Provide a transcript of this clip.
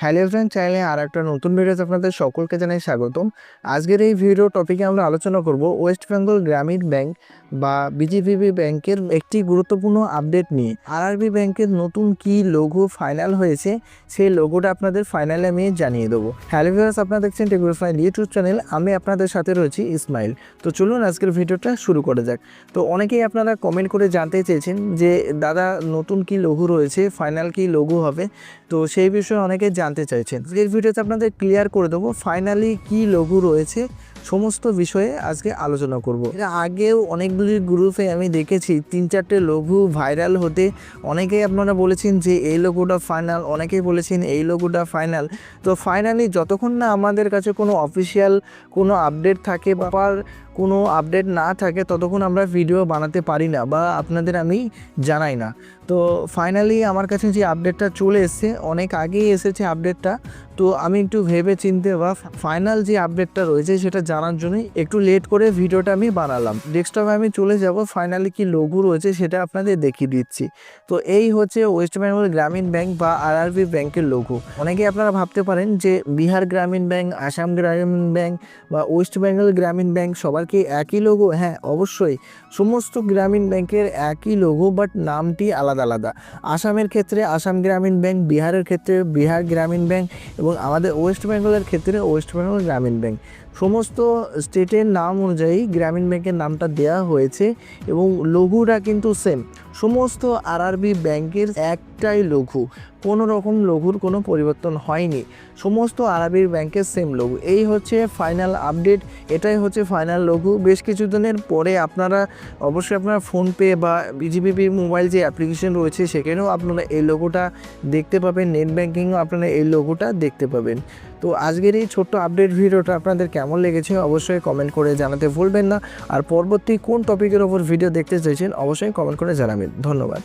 Hello friend চ্যানেলে আর একটা নতুন ভিডিওতে আপনাদের সকলকে জানাই স্বাগতম। আজকের এই ভিডিও টপিকে আমরা আলোচনা করব ওয়েস্ট বেঙ্গল গ্রামীণ ব্যাংক বা বিজিবিবি ব্যাংকের একটি গুরুত্বপূর্ণ আপডেট নিয়ে। আরআরবি ব্যাংকের নতুন কি লোগো ফাইনাল হয়েছে, সেই লোগোটা আপনাদের ফাইনালে আমি জানিয়ে দেবো। হ্যালো ভিউয়ার্স আপনারা দেখছেন টেকুর ইউটিউব চ্যানেল আমি আপনাদের সাথে রয়েছি ইসমাইল তো চলুন আজকের ভিডিওটা শুরু করে যাক। তো অনেকেই আপনারা কমেন্ট করে জানতে চেয়েছেন যে, দাদা, নতুন কি লোগো রয়েছে? ফাইনাল কি লোগো হবে? তো সেই বিষয়ে অনেকে জানতে চাইছেন। এই ভিডিওতে আপনাদের ক্লিয়ার করে দেবো ফাইনালি কি লঘু রয়েছে, সমস্ত বিষয়ে আজকে আলোচনা করব। এর আগেও অনেকগুলি গ্রুপে আমি দেখেছি, তিন চারটে লঘু ভাইরাল হতে অনেকেই আপনারা বলেছেন যে এই লঘুটা ফাইনাল অনেকেই বলেছেন এই লোগোটা ফাইনাল তো ফাইনালি যতক্ষণ না আমাদের কাছে কোনো অফিসিয়াল কোনো আপডেট থাকে বা কোনো আপডেট না থাকে, ততক্ষণ আমরা ভিডিও বানাতে পারি না বা আপনাদের আমি জানাই না। তো ফাইনালি আমার কাছে যে আপডেটটা চলে এসেছে, অনেক আগেই এসেছে আপডেটটা তো আমি একটু ভেবে চিনতে বা ফাইনাল যে আপডেটটা রয়েছে সেটা জানার জন্যই একটু লেট করে ভিডিওটা আমি বানালাম। ডেস্কটপে আমি চলে যাব ফাইনালি কি লঘু রয়েছে সেটা আপনাদের দেখিয়ে দিচ্ছি। তো এই হচ্ছে ওয়েস্ট বেঙ্গল গ্রামীণ ব্যাংক বা আরআরবি ব্যাংকের লঘু অনেকেই আপনারা ভাবতে পারেন যে বিহার গ্রামীণ ব্যাংক আসাম গ্রামীণ ব্যাংক বা ওয়েস্ট বেঙ্গল গ্রামীণ ব্যাংক সবার কি একই লোগো হ্যাঁ অবশ্যই। সমস্ত গ্রামীণ ব্যাংকের একই লোগো বাট নামটি আলাদা আলাদা। আসামের ক্ষেত্রে আসাম গ্রামীণ ব্যাংক বিহারের ক্ষেত্রে বিহার গ্রামীণ ব্যাংক এবং আমাদের ওয়েস্ট বেঙ্গলের ক্ষেত্রে ওয়েস্ট বেঙ্গল গ্রামীণ ব্যাংক সমস্ত স্টেটের নাম অনুযায়ী গ্রামীণ ব্যাংকের নামটা দেওয়া হয়েছে এবং লঘুটা কিন্তু সেম সমস্ত আরআরবি ব্যাংকের একটাই লঘু। কোনো রকম লঘুর কোনো পরিবর্তন হয়নি। সমস্ত আরবি ব্যাংকের সেম লঘু। এই হচ্ছে ফাইনাল আপডেট এটাই হচ্ছে ফাইনাল লঘু। বেশ কিছুদিনের পরে আপনারা, অবশ্যই আপনারা ফোনপে বা বিজিবিপি মোবাইল যে অ্যাপ্লিকেশন রয়েছে, সেখানেও আপনারা এই লোগোটা দেখতে পাবেন। নেট ব্যাঙ্কিংও আপনারা এই লোগোটা দেখতে পাবেন। তো আজকের এই ছোট্ট আপডেট ভিডিওটা আপনাদের কেমন লেগেছে অবশ্যই কমেন্ট করে জানাতে ভুলবেন না। আর পরবর্তী কোন টপিকের ওপর ভিডিও দেখতে চাইছেন, অবশ্যই কমেন্ট করে জানাবেন। ধন্যবাদ।